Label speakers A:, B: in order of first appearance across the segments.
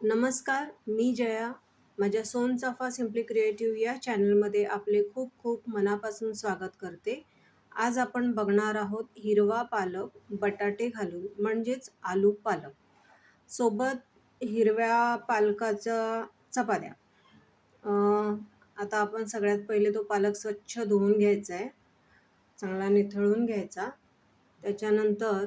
A: नमस्कार मी जया. माझ्या सोन चाफा सिम्पली क्रिएटिव्ह या चॅनलमध्ये आपले खूप खूप मनापासून स्वागत करते. आज आपण बघणार आहोत हिरवा पालक बटाटे घालून म्हणजेच आलू पालक. सोबत हिरव्या पालकाच्या चपात्या. आता आपण सगळ्यात पहिले तो पालक स्वच्छ धुवून घ्यायचा आहे चांगला निथळून घ्यायचा. त्याच्यानंतर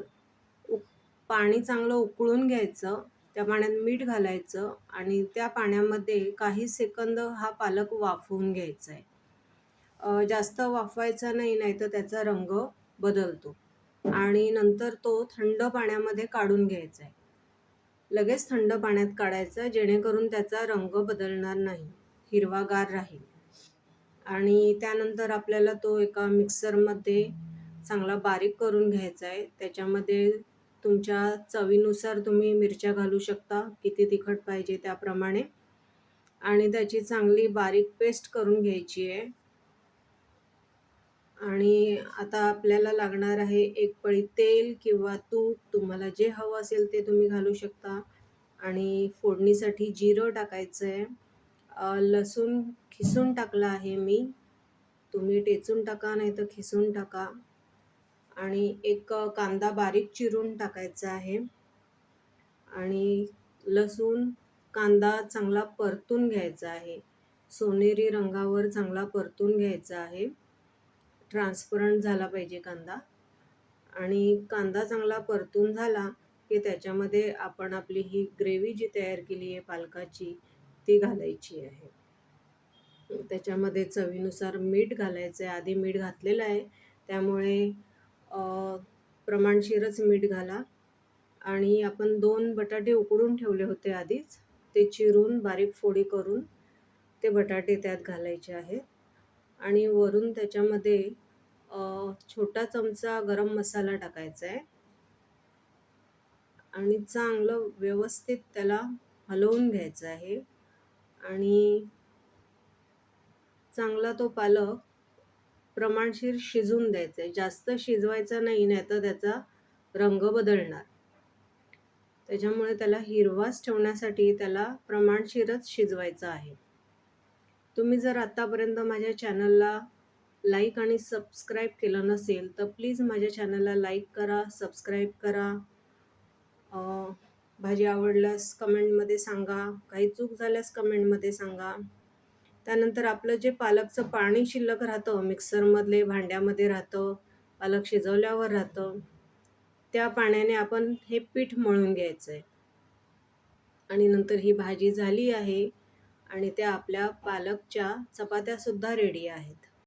A: उक पाणी चांगलं उकळून घ्यायचं. त्या पाण्यात मीठ घालायचं आणि त्या पाण्यामध्ये काही सेकंद हा पालक वाफवून घ्यायचा आहे. जास्त वाफवायचा नाही नाही तर त्याचा रंग बदलतो आणि नंतर तो थंड पाण्यामध्ये काढून घ्यायचा आहे. लगेच थंड पाण्यात काढायचा जेणेकरून त्याचा रंग बदलणार नाही हिरवागार राहील. आणि त्यानंतर आपल्याला तो एका मिक्सरमध्ये चांगला बारीक करून घ्यायचा आहे. त्याच्यामध्ये तुमच्या चवीनुसार तुम्ही मिरच्या घालू शकता किती तिखट पाहिजे त्याप्रमाणे. आणि त्याची चांगली बारीक पेस्ट करून घ्यायची आहे. आणि आता आपल्याला लागणार आहे एक पळी तेल किंवा तूप. तुम्हाला जे हवं असेल ते तुम्ही घालू शकता. आणि फोडणीसाठी जिरं टाकायचं आहे लसूण खिसून टाकला आहे मी. तुम्ही टेचून टाका नाही तर खिसून टाका. आणि एक कांदा बारीक चिरून टाकायचा आहे. आणि लसूण कांदा चांगला परतून घ्यायचा आहे. सोनेरी रंगावर चांगला परतून घ्यायचा आहे. ट्रान्सपरंट झाला पाहिजे कांदा. आणि कांदा चांगला परतून झाला की त्याच्यामध्ये आपण आपली ही ग्रेव्ही जी तयार केली आहे पालकाची ती घालायची आहे. त्याच्यामध्ये चवीनुसार मीठ घालायचं आहे आधी मीठ घातलेलं आहे. त्यामुळे प्रमाणशीरच मीठ घाला आणि आपण दोन बटाटे उकडून ठेवले होते आधीच. ते चिरून बारीक फोडी करून ते बटाटे त्यात घालायचे आहेत. आणि वरून त्याच्यामध्ये छोटा चमचा गरम मसाला टाकायचा आहे. आणि चांगलं व्यवस्थित त्याला हलवून घ्यायचं आहे. आणि चांगला तो पालक प्रमाणशीर शिजून द्यायचं आहे जास्त शिजवायचा नाही नाही तर त्याचा रंग बदलणार. त्याच्यामुळे त्याला हिरवाच ठेवण्यासाठी त्याला प्रमाणशीरच शिजवायचं आहे. तुम्ही जर आत्तापर्यंत माझ्या चॅनलला लाईक आणि सबस्क्राईब केलं नसेल तर प्लीज माझ्या चॅनलला लाईक करा सबस्क्राईब करा. भाजी आवडल्यास कमेंटमध्ये सांगा काही चूक झाल्यास कमेंटमध्ये सांगा. त्यानंतर आपलं जे पालकचं पाणी शिल्लक राहतं मिक्सरमधले भांड्यामध्ये राहतं पालक शिजवल्यावर राहतं त्या पाण्याने आपण हे पीठ मळून घ्यायचं आहे आणि नंतर ही भाजी झाली आहे आणि त्या आपल्या पालकच्या चपात्यासुद्धा रेडी आहेत.